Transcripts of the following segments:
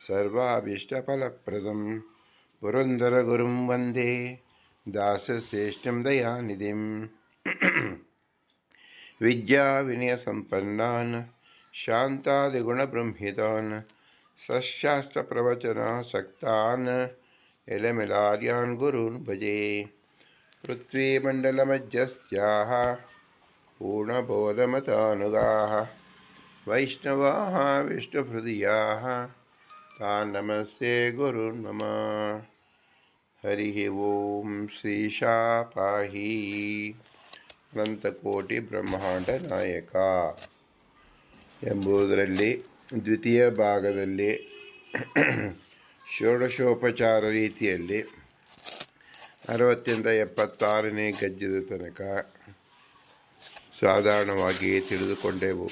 सर्वाभीष्टफलप्रदं पुरन्दरगुरुं वन्दे। दासश्रेष्ठं दयानिधिं विद्याविनयसम्पन्नान् शान्तादिगुणबृंहितान् सशास्त्रप्रवचनासक्तान् एलमिलार्यान् गुरून् भजे। पृथ्वीमण्डलमध्यस्याः पूर्णबोधमतानुगाः वैष्णवाः विष्णुहृदयाः तान् नमस्ते गुरुन् मम हरिः ಓಂ ಶ್ರೀಶಾ ಪಾಹಿ ಅನಂತಕೋಟಿ ಬ್ರಹ್ಮಾಂಡ ನಾಯಕ ಎಂಬುದರಲ್ಲಿ ದ್ವಿತೀಯ ಭಾಗದಲ್ಲಿ ಷೋಡಶೋಪಚಾರ ರೀತಿಯಲ್ಲಿ ಅರವತ್ತಿಂದ ಎಪ್ಪತ್ತಾರನೇ ಗಜ್ಜದ ತನಕ ಸಾಧಾರಣವಾಗಿ ತಿಳಿದುಕೊಂಡೆವು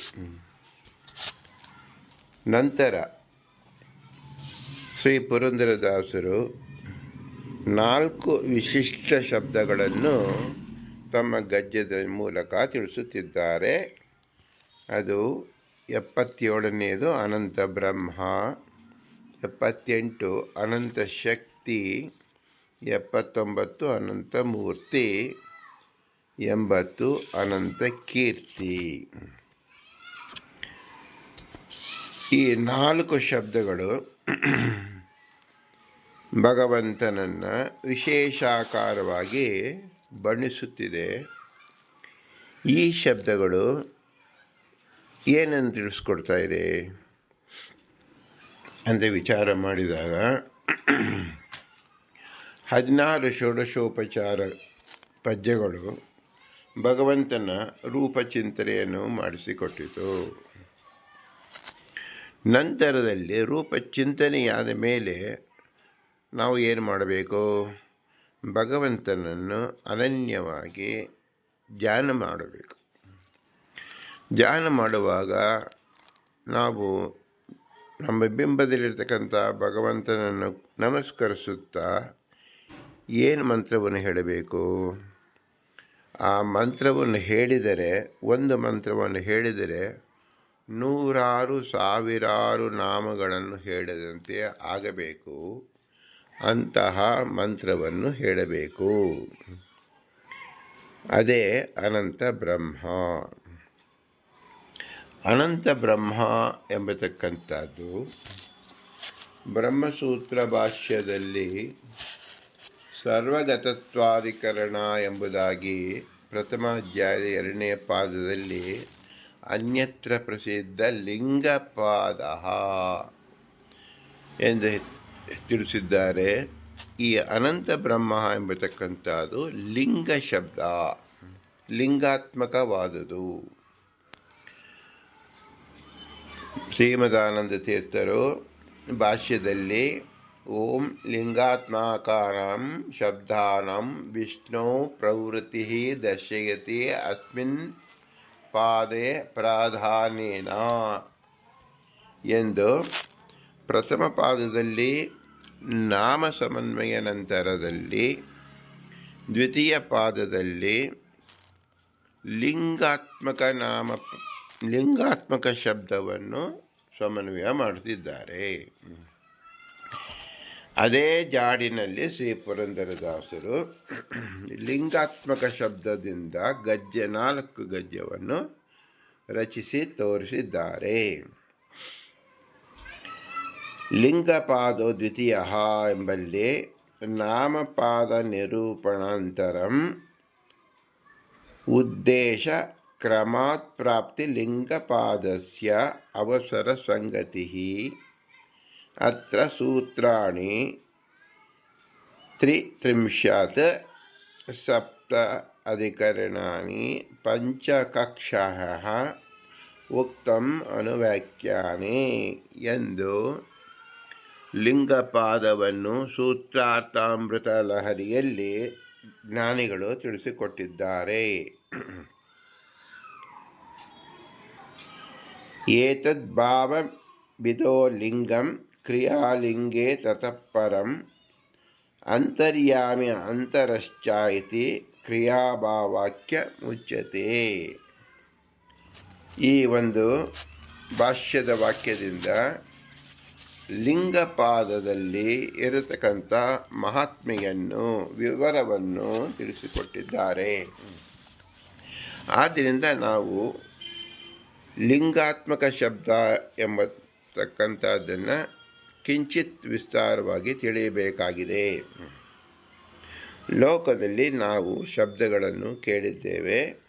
ನಂತರ ಶ್ರೀ ಪುರಂದರದಾಸರು ನಾಲ್ಕು ವಿಶಿಷ್ಟ ಶಬ್ದಗಳನ್ನು ತಮ್ಮ ಗದ್ಯದ ಮೂಲಕ ತಿಳಿಸುತ್ತಿದ್ದಾರೆ. ಅದು ಎಪ್ಪತ್ತೇಳನೆಯದು ಅನಂತ ಬ್ರಹ್ಮ, ಎಪ್ಪತ್ತೆಂಟು ಅನಂತ ಶಕ್ತಿ, ಎಪ್ಪತ್ತೊಂಬತ್ತು ಅನಂತ ಮೂರ್ತಿ, ಎಂಬತ್ತು ಅನಂತ ಕೀರ್ತಿ. ಈ ನಾಲ್ಕು ಶಬ್ದಗಳು ಭಗವಂತನನ್ನು ವಿಶೇಷಾಕಾರವಾಗಿ ಬಣ್ಣಿಸುತ್ತಿದೆ. ಈ ಶಬ್ದಗಳು ಏನನ್ನು ತಿಳಿಸ್ಕೊಡ್ತಾ ಇದೆ? ಅಂತ ವಿಚಾರ ಮಾಡಿದಾಗ ಹದಿನಾರು ಷೋಡಶೋಪಚಾರ ಪದ್ಯಗಳು ಭಗವಂತನ ರೂಪಚಿಂತನೆಯನ್ನು ಮಾಡಿಸಿಕೊಟ್ಟಿತು. ನಂತರದಲ್ಲಿ ರೂಪ ಚಿಂತನೆಯಾದ ಮೇಲೆ ನಾವು ಏನು ಮಾಡಬೇಕು? ಭಗವಂತನನ್ನು ಅನನ್ಯವಾಗಿ ಧ್ಯಾನ ಮಾಡಬೇಕು. ಧ್ಯಾನ ಮಾಡುವಾಗ ನಾವು ನಮ್ಮ ಬಿಂಬದಲ್ಲಿರ್ತಕ್ಕಂಥ ಭಗವಂತನನ್ನು ನಮಸ್ಕರಿಸುತ್ತಾ ಏನು ಮಂತ್ರವನ್ನು ಹೇಳಬೇಕು? ಆ ಮಂತ್ರವನ್ನು ಹೇಳಿದರೆ, ಒಂದು ಮಂತ್ರವನ್ನು ಹೇಳಿದರೆ ನೂರಾರು ಸಾವಿರಾರು ನಾಮಗಳನ್ನು ಹೇಳದಂತೆ ಆಗಬೇಕು. ಅಂತಹ ಮಂತ್ರವನ್ನು ಹೇಳಬೇಕು. ಅದೇ ಅನಂತ ಬ್ರಹ್ಮ. ಅನಂತ ಬ್ರಹ್ಮ ಎಂಬತಕ್ಕಂಥದ್ದು ಬ್ರಹ್ಮಸೂತ್ರ ಭಾಷ್ಯದಲ್ಲಿ ಸರ್ವಗತತ್ವಾಧಿಕರಣ ಎಂಬುದಾಗಿ ಪ್ರಥಮಾಧ್ಯಾಯದ ಎರಡನೇ ಪಾದದಲ್ಲಿ ಅನ್ಯತ್ರ ಪ್ರಸಿದ್ಧ ಲಿಂಗಪಾದ ಎಂದು ತಿಳಿಸಿದ್ದಾರೆ. ಈ ಅನಂತ ಬ್ರಹ್ಮ ಎಂಬತಕ್ಕಂಥದ್ದು ಲಿಂಗ ಶಬ್ದ, ಲಿಂಗಾತ್ಮಕವಾದುದು. ಶ್ರೀಮದಾನಂದ ತೀರ್ಥರು ಭಾಷ್ಯದಲ್ಲಿ ಓಂ ಲಿಂಗಾತ್ಮಾಕಾರಂ ಶಬ್ದಾನಂ ವಿಷ್ಣು ಪ್ರವೃತ್ತಿ ದರ್ಶಯತಿ ಅಸ್ಮಿನ್ ಪಾದೆ ಪ್ರಾಧಾನೇನ ಎಂದು ಪ್ರಥಮ ಪಾದದಲ್ಲಿ ನಾಮ ಸಮನ್ವಯ ನಂತರದಲ್ಲಿ ದ್ವಿತೀಯ ಪಾದದಲ್ಲಿ ಲಿಂಗಾತ್ಮಕ ನಾಮ, ಲಿಂಗಾತ್ಮಕ ಶಬ್ದವನ್ನು ಸಮನ್ವಯ ಮಾಡುತ್ತಿದ್ದಾರೆ ಅದೇ ಜಾಡಿನಲ್ಲಿ ಶ್ರೀ ಪುರಂದರದಾಸರು ಲಿಂಗಾತ್ಮಕ ಶಬ್ದದಿಂದ ಗದ್ಯ ನಾಲ್ಕು ಗದ್ಯವನ್ನು ರಚಿಸಿ ತೋರಿಸಿದ್ದಾರೆ. ಲಿಂಗಪಾದೋ ದ್ವಿತೀಯ ಎಂಬಲ್ಲಿ ನಾಮಪಾದ ನಿರೂಪಣಾಂತರಂ ಉದ್ದೇಶ ಕ್ರಮಾತ್ ಪ್ರಾಪ್ತಿ ಲಿಂಗಪಾದಸ್ಯ ಅವಸರ ಸಂಗತಿ ಅತ್ರ ಸೂತ್ರಾಣಿ ತ್ರಿತ್ರಿಂಶತ್ ಸಪ್ತ ಅಧಿಕರಣಾನಿ ಪಂಚಕಕ್ಷಃ ಉಕ್ತಂ ಅನುವ್ಯಾಖ್ಯಾನೆ ಎಂದು ಲಿಂಗಪಾದವನ್ನು ಸೂತ್ರಾರ್ಥಾಮೃತ ಲಹರಿಯಲ್ಲಿ ಜ್ಞಾನಿಗಳು ತಿಳಿಸಿಕೊಟ್ಟಿದ್ದಾರೆ. ಏತದ್ಭಾವವಿದೋ ಲಿಂಗಂ ಕ್ರಿಯಾಲಿಂಗೇ ತತಃ ಪರಂ ಅಂತರ್ಯಾಮಿ ಅಂತರಶ್ಚ ಇತಿ ಕ್ರಿಯಾಭಾವಾಕ್ಯ ಮುಚ್ಚತೆ ಈ ಒಂದು ಭಾಷ್ಯದ ವಾಕ್ಯದಿಂದ ಲಿಂಗಪಾದದಲ್ಲಿ ಇರತಕ್ಕಂಥ ಮಹಾತ್ಮೆಯನ್ನು, ವಿವರವನ್ನು ತಿಳಿಸಿಕೊಟ್ಟಿದ್ದಾರೆ. ಆದ್ದರಿಂದ ನಾವು ಲಿಂಗಾತ್ಮಕ ಶಬ್ದ ಎಂಬತಕ್ಕಂಥದ್ದನ್ನು ಕಿಂಚಿತ್ ವಿಸ್ತಾರವಾಗಿ ತಿಳಿಯಬೇಕಾಗಿದೆ. ಲೋಕದಲ್ಲಿ ನಾವು ಶಬ್ದಗಳನ್ನು ಕೇಳಿದ್ದೇವೆ.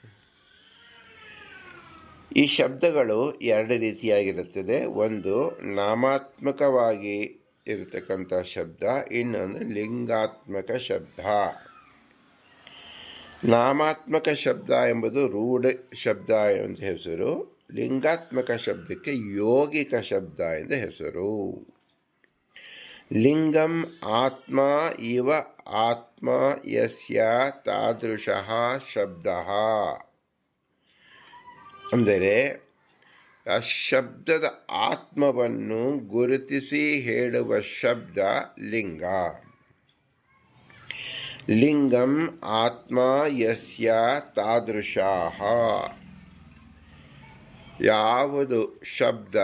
ಈ ಶಬ್ದಗಳು ಎರಡು ರೀತಿಯಾಗಿರುತ್ತದೆ. ಒಂದು ನಾಮಾತ್ಮಕವಾಗಿ ಇರತಕ್ಕಂಥ ಶಬ್ದ, ಇನ್ನೊಂದು ಲಿಂಗಾತ್ಮಕ ಶಬ್ದ. ನಾಮಾತ್ಮಕ ಶಬ್ದ ಎಂಬುದು ರೂಢ ಶಬ್ದ ಎಂದು ಹೆಸರು, ಲಿಂಗಾತ್ಮಕ ಶಬ್ದಕ್ಕೆ ಯೋಗಿಕ ಶಬ್ದ ಎಂದು ಹೆಸರು. ಲಿಂಗಂ ಆತ್ಮ ಇವ ಆತ್ಮ ಯಸ್ಯ ತಾದೃಶಃ ಶಬ್ದ. ಅಂದರೆ, ಆ ಶಬ್ದದ ಆತ್ಮವನ್ನು ಗುರುತಿಸಿ ಹೇಳುವ ಶಬ್ದ ಲಿಂಗ. ಲಿಂಗಂ ಆತ್ಮ ಯಸ್ಯ ತಾದೃಶಃ. ಯಾವುದು ಶಬ್ದ?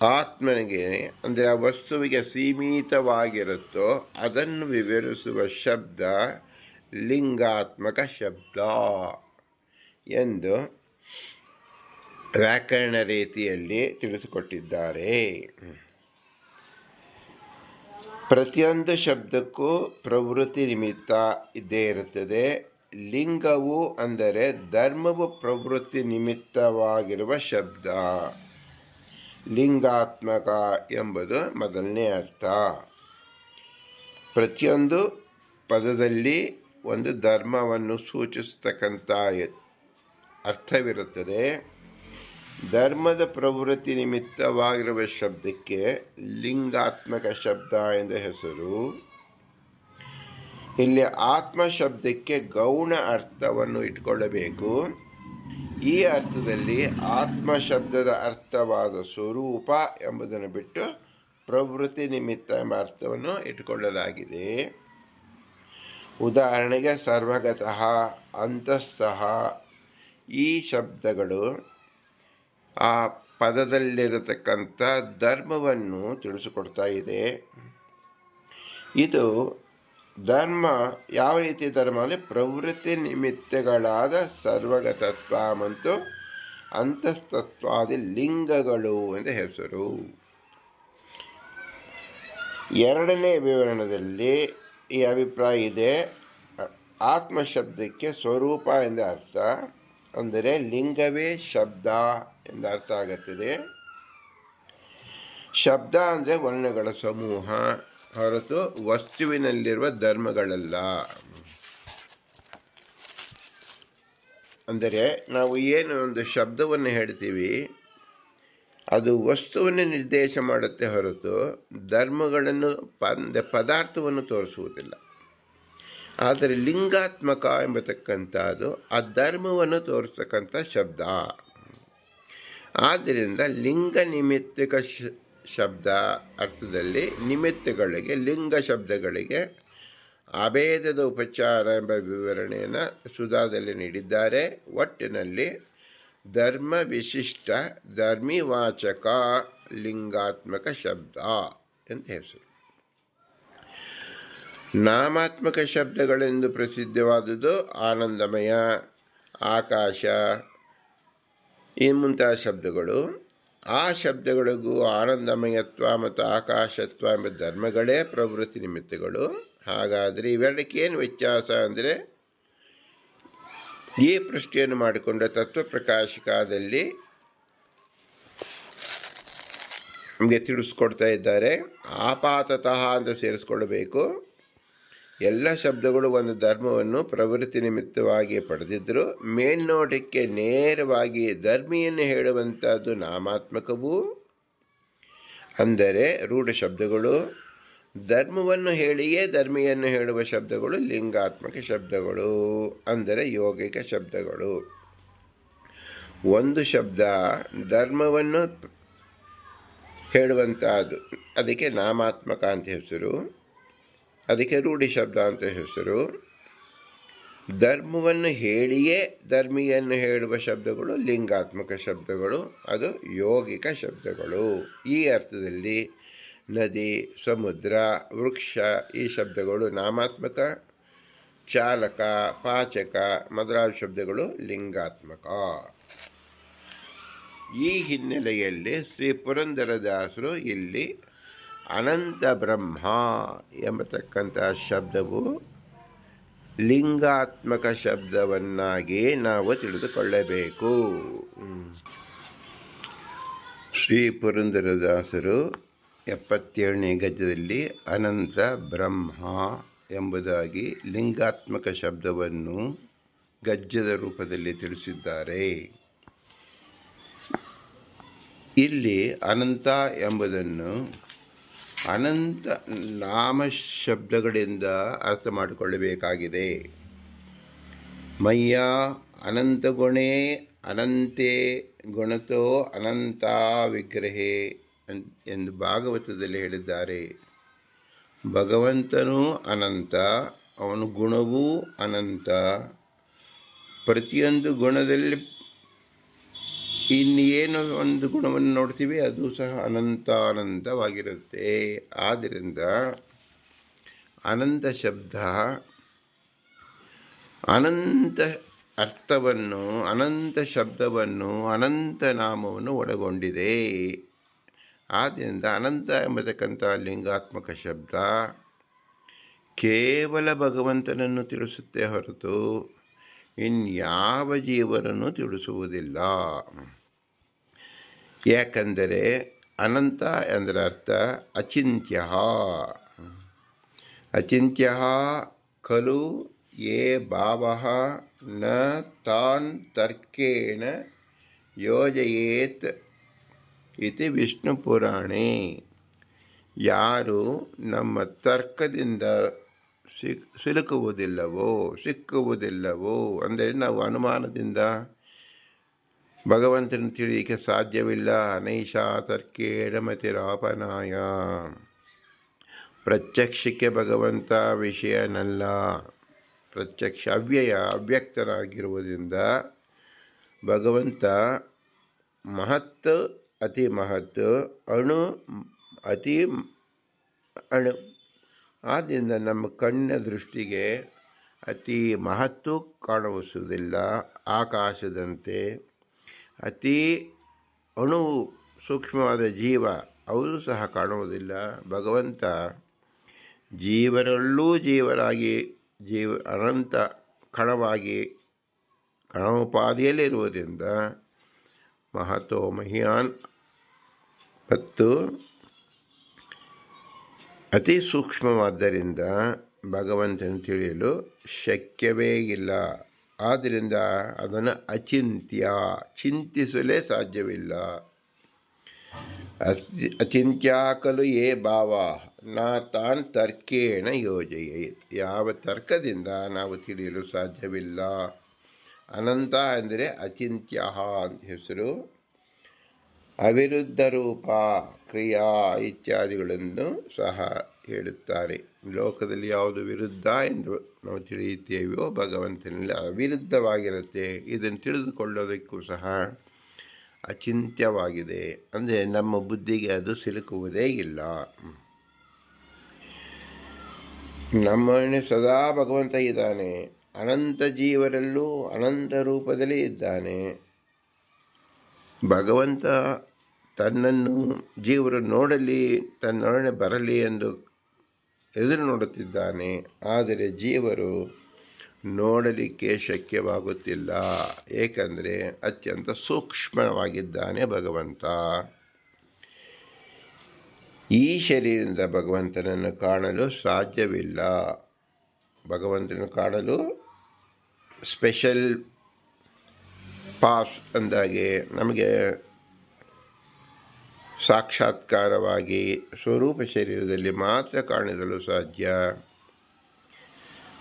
ಆತ್ಮನಿಗೆ ಅಂದರೆ ಆ ವಸ್ತುವಿಗೆ ಸೀಮಿತವಾಗಿರುತ್ತೋ ಅದನ್ನು ವಿವರಿಸುವ ಶಬ್ದ ಲಿಂಗಾತ್ಮಕ ಶಬ್ದ ಎಂದು ವ್ಯಾಕರಣ ರೀತಿಯಲ್ಲಿ ತಿಳಿಸಿಕೊಟ್ಟಿದ್ದಾರೆ. ಪ್ರತಿಯೊಂದು ಶಬ್ದಕ್ಕೂ ಪ್ರವೃತ್ತಿ ನಿಮಿತ್ತ ಇದ್ದೇ ಇರುತ್ತದೆ. ಲಿಂಗವು ಅಂದರೆ ಧರ್ಮವು ಪ್ರವೃತ್ತಿ ನಿಮಿತ್ತವಾಗಿರುವ ಶಬ್ದ. ಲಿಂಗಾತ್ಮಕ ಎಂಬುದು ಮೊದಲನೇ ಅರ್ಥ. ಪ್ರತಿಯೊಂದು ಪದದಲ್ಲಿ ಒಂದು ಧರ್ಮವನ್ನು ಸೂಚಿಸತಕ್ಕಂಥ ಅರ್ಥವಿರುತ್ತದೆ. ಧರ್ಮದ ಪ್ರವೃತ್ತಿ ನಿಮಿತ್ತವಾಗಿರುವ ಶಬ್ದಕ್ಕೆ ಲಿಂಗಾತ್ಮಕ ಶಬ್ದ ಎಂದ ಹೆಸರು. ಇಲ್ಲಿ ಆತ್ಮ ಶಬ್ದಕ್ಕೆ ಗೌಣ ಅರ್ಥವನ್ನು ಇಟ್ಕೊಳ್ಳಬೇಕು. ಈ ಅರ್ಥದಲ್ಲಿ ಆತ್ಮ ಶಬ್ದದ ಅರ್ಥವಾದ ಸ್ವರೂಪ ಎಂಬುದನ್ನು ಬಿಟ್ಟು ಪ್ರವೃತ್ತಿ ನಿಮಿತ್ತ ಎಂಬ ಅರ್ಥವನ್ನು ಇಟ್ಟುಕೊಳ್ಳಲಾಗಿದೆ. ಉದಾಹರಣೆಗೆ ಸರ್ವಗತಃ, ಅಂತಃಸಹ ಈ ಶಬ್ದಗಳು ಆ ಪದದಲ್ಲಿರತಕ್ಕಂಥ ಧರ್ಮವನ್ನು ತಿಳಿಸಿಕೊಡ್ತಾ ಇದೆ. ಇದು ಧರ್ಮ ಯಾವ ರೀತಿ ಧರ್ಮ ಅಂದರೆ ಪ್ರವೃತ್ತಿ ನಿಮಿತ್ತಗಳಾದ ಸರ್ವಗತತ್ವ ಮತ್ತು ಅಂತಸ್ತತ್ವಾದಿ ಲಿಂಗಗಳು ಎಂದು ಹೆಸರು. ಎರಡನೇ ವಿವರಣದಲ್ಲಿ ಈ ಅಭಿಪ್ರಾಯ ಇದೆ. ಆತ್ಮ ಶಬ್ದಕ್ಕೆ ಸ್ವರೂಪ ಎಂದ ಅರ್ಥ, ಅಂದರೆ ಲಿಂಗವೇ ಶಬ್ದ ಎಂದ ಅರ್ಥ ಆಗುತ್ತದೆ. ಶಬ್ದ ಅಂದರೆ ವರ್ಣಗಳ ಸಮೂಹ. ಹೊರತು ವಸ್ತುವಿನಲ್ಲಿರುವ ಧರ್ಮಗಳಲ್ಲ. ಅಂದರೆ ನಾವು ಏನು ಒಂದು ಶಬ್ದವನ್ನು ಹೇಳ್ತೀವಿ, ಅದು ವಸ್ತುವನ್ನು ನಿರ್ದೇಶ ಮಾಡುತ್ತೆ ಹೊರತು ಧರ್ಮಗಳನ್ನು ಪಂದ ಪದಾರ್ಥವನ್ನು ತೋರಿಸುವುದಿಲ್ಲ. ಆದರೆ ಲಿಂಗಾತ್ಮಕ ಎಂಬತಕ್ಕಂಥದ್ದು ಆ ಧರ್ಮವನ್ನು ತೋರಿಸ್ತಕ್ಕಂಥ ಶಬ್ದ. ಆದ್ದರಿಂದ ಲಿಂಗ ನಿಮಿತ್ತಕ ಶಬ್ದ ಅರ್ಥದಲ್ಲಿ ನಿಮಿತ್ತಗಳಿಗೆ, ಲಿಂಗ ಶಬ್ದಗಳಿಗೆ ಅಭೇದದ ಉಪಚಾರ ಎಂಬ ವಿವರಣೆಯನ್ನು ಸುಧಾದಲ್ಲಿ ನೀಡಿದ್ದಾರೆ. ಒಟ್ಟಿನಲ್ಲಿ ಧರ್ಮ ವಿಶಿಷ್ಟ, ಧರ್ಮಿವಾಚಕ, ಲಿಂಗಾತ್ಮಕ ಶಬ್ದ ಅಂತ ಹೆಸರು. ನಾಮಾತ್ಮಕ ಶಬ್ದಗಳೆಂದು ಪ್ರಸಿದ್ಧವಾದುದು ಆನಂದಮಯ, ಆಕಾಶ, ಈ ಮುಂತಾದ ಶಬ್ದಗಳು. ಆ ಶಬ್ದಗಳಿಗೂ ಆನಂದಮಯತ್ವ ಮತ್ತು ಆಕಾಶತ್ವ ಎಂಬ ಧರ್ಮಗಳೇ ಪ್ರವೃತ್ತಿ ನಿಮಿತ್ತಗಳು. ಹಾಗಾದರೆ ಇವೆರಡಕ್ಕೇನು ವ್ಯತ್ಯಾಸ ಅಂದರೆ, ಈ ಪ್ರಶ್ನೆಯನ್ನು ಮಾಡಿಕೊಂಡ ತತ್ವ ಪ್ರಕಾಶಿಕದಲ್ಲಿ ನಮಗೆ ತಿಳಿಸ್ಕೊಡ್ತಾ ಇದ್ದಾರೆ. ಆಪಾತತಃ ಅಂತ ಸೇರಿಸ್ಕೊಳ್ಬೇಕು. ಎಲ್ಲ ಶಬ್ದಗಳು ಒಂದು ಧರ್ಮವನ್ನು ಪ್ರವೃತ್ತಿ ನಿಮಿತ್ತವಾಗಿ ಪಡೆದಿದ್ದರು. ಮೇಲ್ನೋಟಕ್ಕೆ ನೇರವಾಗಿ ಧರ್ಮಿಯನ್ನು ಹೇಳುವಂಥದ್ದು ನಾಮಾತ್ಮಕವೂ? ಅಂದರೆ ರೂಢ ಶಬ್ದಗಳು. ಧರ್ಮವನ್ನು ಹೇಳಿಯೇ ಧರ್ಮಿಯನ್ನು ಹೇಳುವ ಶಬ್ದಗಳು ಲಿಂಗಾತ್ಮಕ ಶಬ್ದಗಳು, ಅಂದರೆ ಯೋಗಿಕ ಶಬ್ದಗಳು. ಒಂದು ಶಬ್ದ ಧರ್ಮವನ್ನು ಹೇಳುವಂಥದ್ದು. ಅದಕ್ಕೆ ನಾಮಾತ್ಮಕ ಅಂತ ಹೆಸರು. ಅದಕ್ಕೆ ರೂಢಿ ಶಬ್ದ ಅಂತ ಹೆಸರು. ಧರ್ಮವನ್ನು ಹೇಳಿಯೇ ಧರ್ಮಿಯನ್ನು ಹೇಳುವ ಶಬ್ದಗಳು ಲಿಂಗಾತ್ಮಕ ಶಬ್ದಗಳು, ಅದು ಯೋಗಿಕ ಶಬ್ದಗಳು. ಈ ಅರ್ಥದಲ್ಲಿ ನದಿ, ಸಮುದ್ರ, ವೃಕ್ಷ, ಈ ಶಬ್ದಗಳು ನಾಮಾತ್ಮಕ, ಚಾಲಕ, ಪಾಚಕ ಮೊದಲಾದ ಶಬ್ದಗಳು ಲಿಂಗಾತ್ಮಕ. ಈ ಹಿನ್ನೆಲೆಯಲ್ಲಿ ಶ್ರೀ ಪುರಂದರದಾಸರು ಇಲ್ಲಿ ಅನಂತ ಬ್ರಹ್ಮ ಎಂಬತಕ್ಕಂಥ ಶಬ್ದವು ಲಿಂಗಾತ್ಮಕ ಶಬ್ದವನ್ನಾಗಿ ನಾವು ತಿಳಿದುಕೊಳ್ಳಬೇಕು. ಶ್ರೀ ಪುರಂದರದಾಸರು ಎಪ್ಪತ್ತೇಳನೇ ಗಜದಲ್ಲಿ ಅನಂತ ಬ್ರಹ್ಮ ಎಂಬುದಾಗಿ ಲಿಂಗಾತ್ಮಕ ಶಬ್ದವನ್ನು ಗಜ್ಜದ ರೂಪದಲ್ಲಿ ತಿಳಿಸಿದ್ದಾರೆ. ಇಲ್ಲಿ ಅನಂತ ಎಂಬುದನ್ನು ಅನಂತ ನಾಮ ಶಬ್ದಗಳಿಂದ ಅರ್ಥ ಮಾಡಿಕೊಳ್ಳಬೇಕಾಗಿದೆ. ಮಯ್ಯ ಅನಂತ ಗುಣೇ ಅನಂತೆ ಗುಣತೋ ಅನಂತ ವಿಗ್ರಹೇ ಎಂದು ಭಾಗವತದಲ್ಲಿ ಹೇಳಿದ್ದಾರೆ. ಭಗವಂತನೂ ಅನಂತ, ಅವನು ಗುಣವೂ ಅನಂತ. ಪ್ರತಿಯೊಂದು ಗುಣದಲ್ಲಿ ಇನ್ನೇನು ಒಂದು ಗುಣವನ್ನು ನೋಡ್ತೀವಿ, ಅದು ಸಹ ಅನಂತ ಅನಂತವಾಗಿರುತ್ತೆ ಆದ್ದರಿಂದ ಅನಂತ ಶಬ್ದ, ಅನಂತ ಅರ್ಥವನ್ನು, ಅನಂತ ಶಬ್ದವನ್ನು, ಅನಂತ ನಾಮವನ್ನು ಒಳಗೊಂಡಿದೆ. ಆದ್ದರಿಂದ ಅನಂತ ಎಂಬತಕ್ಕಂಥ ಲಿಂಗಾತ್ಮಕ ಶಬ್ದ ಕೇವಲ ಭಗವಂತನನ್ನು ತಿಳಿಸುತ್ತೆ ಹೊರತು ಇನ್ಯಾವ ಜೀವನನ್ನು ತಿಳಿಸುವುದಿಲ್ಲ. ಯಾಕಂದರೆ ಅನಂತ ಎಂದರೆ ಅರ್ಥ ಅಚಿಂತ್ಯ. ಅಚಿಂತ್ಯ ಖಲು ಯೇ ಭಾವ ನ ತಾನ್ ತರ್ಕೇಣ ಯೋಜಯೇತ್ ಇತಿ ವಿಷ್ಣು ಪುರಾಣೆ. ಯಾರು ನಮ್ಮ ತರ್ಕದಿಂದ ಸಿಕ್ ಸಿಲುಕುವುದಿಲ್ಲವೋ ಸಿಕ್ಕುವುದಿಲ್ಲವೋ ಅಂದರೆ ನಾವು ಅನುಮಾನದಿಂದ ಭಗವಂತನ ತಿಳಿಯಲಿಕ್ಕೆ ಸಾಧ್ಯವಿಲ್ಲ. ಅನೈಷಾ ತರ್ಕೇಣ ಮತಿರಾಪನಾಯ ಪ್ರತ್ಯಕ್ಷಕ್ಕೆ ಭಗವಂತ ವಿಷಯನಲ್ಲ. ಪ್ರತ್ಯಕ್ಷ ಅವ್ಯಯ, ಅವ್ಯಕ್ತನಾಗಿರುವುದರಿಂದ ಭಗವಂತ ಮಹತ್, ಅತಿ ಮಹತ್, ಅಣು, ಅತಿ ಅಣು. ಆದ್ದರಿಂದ ನಮ್ಮ ಕಣ್ಣಿನ ದೃಷ್ಟಿಗೆ ಅತಿ ಮಹತ್ತು ಕಾಣಿಸುವುದಿಲ್ಲ ಆಕಾಶದಂತೆ ಅತಿ ಅಣುವು ಸೂಕ್ಷ್ಮವಾದ ಜೀವ, ಅವರು ಸಹ ಕಾಣುವುದಿಲ್ಲ. ಭಗವಂತ ಜೀವರಲ್ಲೂ ಜೀವರಾಗಿ ಜೀವ ಅನಂತ ಕಣವಾಗಿ, ಕಣೋಪಾದಿಯಲ್ಲಿರುವುದರಿಂದ ಮಹತೋ ಮಹಿಯಾನ್. ಮತ್ತು ಅತಿ ಸೂಕ್ಷ್ಮವಾದ್ದರಿಂದ ಭಗವಂತನ ತಿಳಿಯಲು ಶಕ್ಯವೇ ಇಲ್ಲ. ಆದ್ದರಿಂದ ಅದನ್ನು ಅಚಿಂತ್ಯ, ಚಿಂತಿಸಲೇ ಸಾಧ್ಯವಿಲ್ಲ. ಅಸ್- ಅಚಿಂತ್ಯ ಖಲು ಯೇ ಭಾವ, ನಾ ತಾನ್ ತರ್ಕೇಣ ಯೋಜಯೇತ್. ಯಾವ ತರ್ಕದಿಂದ ನಾವು ತಿಳಿಯಲು ಸಾಧ್ಯವಿಲ್ಲ. ಅನಂತ ಅಂದರೆ ಅಚಿಂತ್ಯ ಅಂತ ಹೆಸರು. ಅವಿರುದ್ಧ ರೂಪ, ಕ್ರಿಯಾ ಇತ್ಯಾದಿಗಳನ್ನು ಸಹ ಹೇಳುತ್ತಾರೆ. ಲೋಕದಲ್ಲಿ ಯಾವುದು ವಿರುದ್ಧ ಎಂದು ನಾವು ತಿಳಿಯುತ್ತೇವೆಯೋ ಭಗವಂತನಲ್ಲಿ ಅವಿರುದ್ಧವಾಗಿರುತ್ತೆ. ಇದನ್ನು ತಿಳಿದುಕೊಳ್ಳೋದಕ್ಕೂ ಸಹ ಅಚಿಂತ್ಯವಾಗಿದೆ. ಅಂದರೆ ನಮ್ಮ ಬುದ್ಧಿಗೆ ಅದು ಸಿಲುಕುವುದೇ ಇಲ್ಲ. ನಮ್ಮನೆ ಸದಾ ಭಗವಂತ ಇದ್ದಾನೆ. ಅನಂತ ಜೀವರಲ್ಲೂ ಅನಂತ ರೂಪದಲ್ಲಿ ಇದ್ದಾನೆ. ಭಗವಂತ ತನ್ನನ್ನು ಜೀವರು ನೋಡಲಿ, ತನ್ನೊಡನೆ ಬರಲಿ ಎಂದು ಎದುರು ನೋಡುತ್ತಿದ್ದಾನೆ ಆದರೆ ಜೀವರು ನೋಡಲಿಕ್ಕೆ ಶಕ್ಯವಾಗುತ್ತಿಲ್ಲ. ಏಕೆಂದರೆ ಅತ್ಯಂತ ಸೂಕ್ಷ್ಮವಾಗಿದ್ದಾನೆ ಭಗವಂತ. ಈ ಶರೀರದಿಂದ ಭಗವಂತನನ್ನು ಕಾಣಲು ಸಾಧ್ಯವಿಲ್ಲ. ಭಗವಂತನನ್ನು ಕಾಣಲು ಸ್ಪೆಷಲ್ ಪಾಸ್ ಅಂದಾಗೆ ನಮಗೆ ಸಾಕ್ಷಾತ್ಕಾರವಾಗಿ ಸ್ವರೂಪ ಶರೀರದಲ್ಲಿ ಮಾತ್ರ ಕಾಣಿಸಲು ಸಾಧ್ಯ.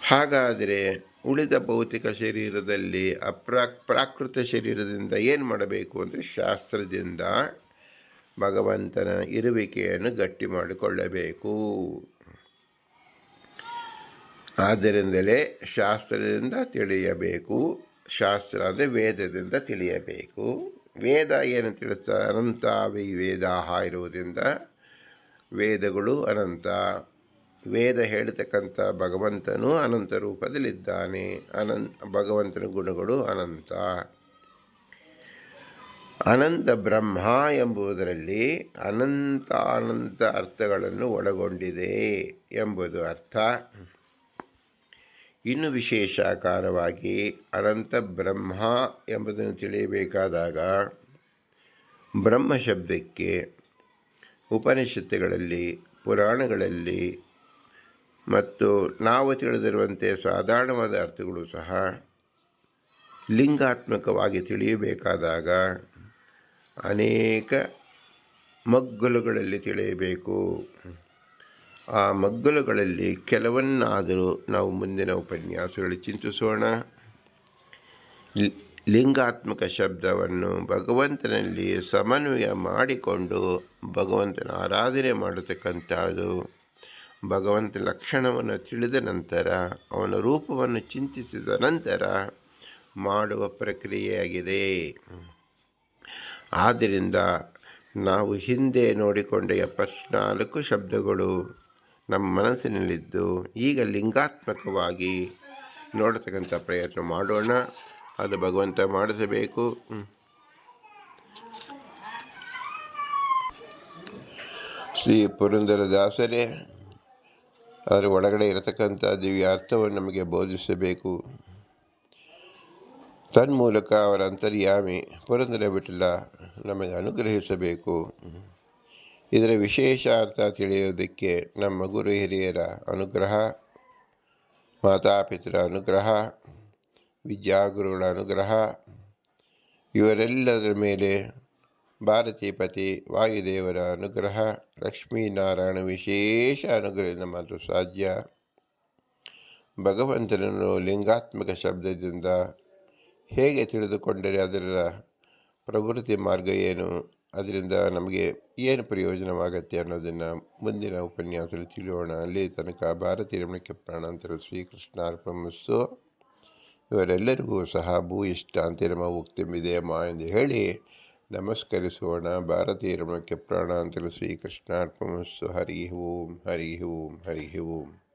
ಹಾಗಾದರೆ ಉಳಿದ ಭೌತಿಕ ಶರೀರದಲ್ಲಿ ಅಪ್ರಾಕ್ ಪ್ರಾಕೃತ ಶರೀರದಿಂದ ಏನು ಮಾಡಬೇಕು ಅಂದರೆ ಶಾಸ್ತ್ರದಿಂದ ಭಗವಂತನ ಇರುವಿಕೆಯನ್ನು ಗಟ್ಟಿ ಮಾಡಿಕೊಳ್ಳಬೇಕು. ಆದ್ದರಿಂದಲೇ ಶಾಸ್ತ್ರದಿಂದ ತಿಳಿಯಬೇಕು. ಶಾಸ್ತ್ರ ಅಂದರೆ ವೇದದಿಂದ ತಿಳಿಯಬೇಕು. ವೇದ ಏನು ತಿಳಿಸ್ತಾ ಅನಂತ ವೈ ವೇದಾಹ ಇರುವುದರಿಂದ ವೇದಗಳು ಅನಂತ. ವೇದ ಹೇಳತಕ್ಕಂಥ ಭಗವಂತನು ಅನಂತ ರೂಪದಲ್ಲಿದ್ದಾನೆ. ಅನಂತ ಭಗವಂತನ ಗುಣಗಳು ಅನಂತ. ಅನಂತ ಬ್ರಹ್ಮ ಎಂಬುದರಲ್ಲಿ ಅನಂತ ಅನಂತ ಅರ್ಥಗಳನ್ನು ಒಳಗೊಂಡಿದೆ ಎಂಬುದು ಅರ್ಥ. ಇನ್ನು ವಿಶೇಷಾಕಾರವಾಗಿ ಅನಂತ ಬ್ರಹ್ಮ ಎಂಬುದನ್ನು ತಿಳಿಯಬೇಕಾದಾಗ ಬ್ರಹ್ಮ ಶಬ್ದಕ್ಕೆ ಉಪನಿಷತ್ತುಗಳಲ್ಲಿ, ಪುರಾಣಗಳಲ್ಲಿ ಮತ್ತು ನಾವು ತಿಳಿದಿರುವಂತೆ ಸಾಧಾರಣವಾದ ಅರ್ಥಗಳು ಸಹ ಲಿಂಗಾತ್ಮಕವಾಗಿ ತಿಳಿಯಬೇಕಾದಾಗ ಅನೇಕ ಮಗ್ಗಲುಗಳಲ್ಲಿ ತಿಳಿಯಬೇಕು. ಆ ಮಗ್ಗಲುಗಳಲ್ಲಿ ಕೆಲವನ್ನಾದರೂ ನಾವು ಮುಂದಿನ ಉಪನ್ಯಾಸಗಳಲ್ಲಿ ಚಿಂತಿಸೋಣ. ಲಿಂಗಾತ್ಮಕ ಶಬ್ದವನ್ನು ಭಗವಂತನಲ್ಲಿ ಸಮನ್ವಯ ಮಾಡಿಕೊಂಡು ಭಗವಂತನ ಆರಾಧನೆ ಮಾಡತಕ್ಕಂಥದ್ದು ಭಗವಂತ ಲಕ್ಷಣವನ್ನು ತಿಳಿದ ನಂತರ, ಅವನ ರೂಪವನ್ನು ಚಿಂತಿಸಿದ ನಂತರ ಮಾಡುವ ಪ್ರಕ್ರಿಯೆಯಾಗಿದೆ. ಆದ್ದರಿಂದ ನಾವು ಹಿಂದೆ ನೋಡಿಕೊಂಡ ಎಪ್ಪತ್ನಾಲ್ಕು ಶಬ್ದಗಳು ನಮ್ಮ ಮನಸ್ಸಿನಲ್ಲಿದ್ದು ಈಗ ಲಿಂಗಾತ್ಮಕವಾಗಿ ನೋಡತಕ್ಕಂಥ ಪ್ರಯತ್ನ ಮಾಡೋಣ. ಅದು ಭಗವಂತ ಮಾಡಿಸಬೇಕು. ಶ್ರೀ ಪುರಂದರದಾಸರೇ, ಅದರ ಒಳಗಡೆ ಇರತಕ್ಕಂಥ ದಿವ್ಯ ಅರ್ಥವನ್ನು ನಮಗೆ ಬೋಧಿಸಬೇಕು. ತನ್ಮೂಲಕ ಅವರ ಅಂತರ್ಯಾಮಿ ಪುರಂದರ ಬಿಟ್ಟಿಲ್ಲ, ನಮಗೆ ಅನುಗ್ರಹಿಸಬೇಕು. ಇದರ ವಿಶೇಷ ಅರ್ಥ ತಿಳಿಯೋದಕ್ಕೆ ನಮ್ಮ ಗುರು ಹಿರಿಯರ ಅನುಗ್ರಹ ಮಾತಾಪಿತರ ಅನುಗ್ರಹ, ವಿದ್ಯಾಗುರುಗಳ ಅನುಗ್ರಹ ಇವರೆಲ್ಲದರ ಮೇಲೆ ಭಾರತೀಪತಿ ವಾಯುದೇವರ ಅನುಗ್ರಹ ಲಕ್ಷ್ಮೀನಾರಾಯಣ ವಿಶೇಷ ಅನುಗ್ರಹದಿಂದ ಮಾತ್ರ ಸಾಧ್ಯ. ಭಗವಂತನನ್ನು ಲಿಂಗಾತ್ಮಕ ಶಬ್ದದಿಂದ ಹೇಗೆ ತಿಳಿದುಕೊಂಡರೆ ಅದರ ಪ್ರವೃತ್ತಿ ಮಾರ್ಗ ಏನು? ಅದರಿಂದ ನಮಗೆ ಏನು ಪ್ರಯೋಜನವಾಗತ್ತೆ ಅನ್ನೋದನ್ನು ಮುಂದಿನ ಉಪನ್ಯಾಸದಲ್ಲಿ ತಿಳಿಯೋಣ. ಅಲ್ಲಿ ತನಕ ಭಾರತೀಯ ರಮಣಕ್ಕೆ ಪ್ರಾಣಾಂತರ ಶ್ರೀಕೃಷ್ಣಾರ್ಪಣಿಸು ಇವರೆಲ್ಲರಿಗೂ ಸಹ ಭೂ ಇಷ್ಟ ಅಂತಿರಮ ಮಾ ಎಂದು ಹೇಳಿ ನಮಸ್ಕರಿಸೋಣ. ಭಾರತೀಯ ರಮಣಕ್ಕೆ ಪ್ರಾಣಾಂತರ ಶ್ರೀಕೃಷ್ಣಾರ್ಪಣಿಸು ಹರಿ ಓಂ ಹರಿ ಓಂ ಹರಿ ಓಂ.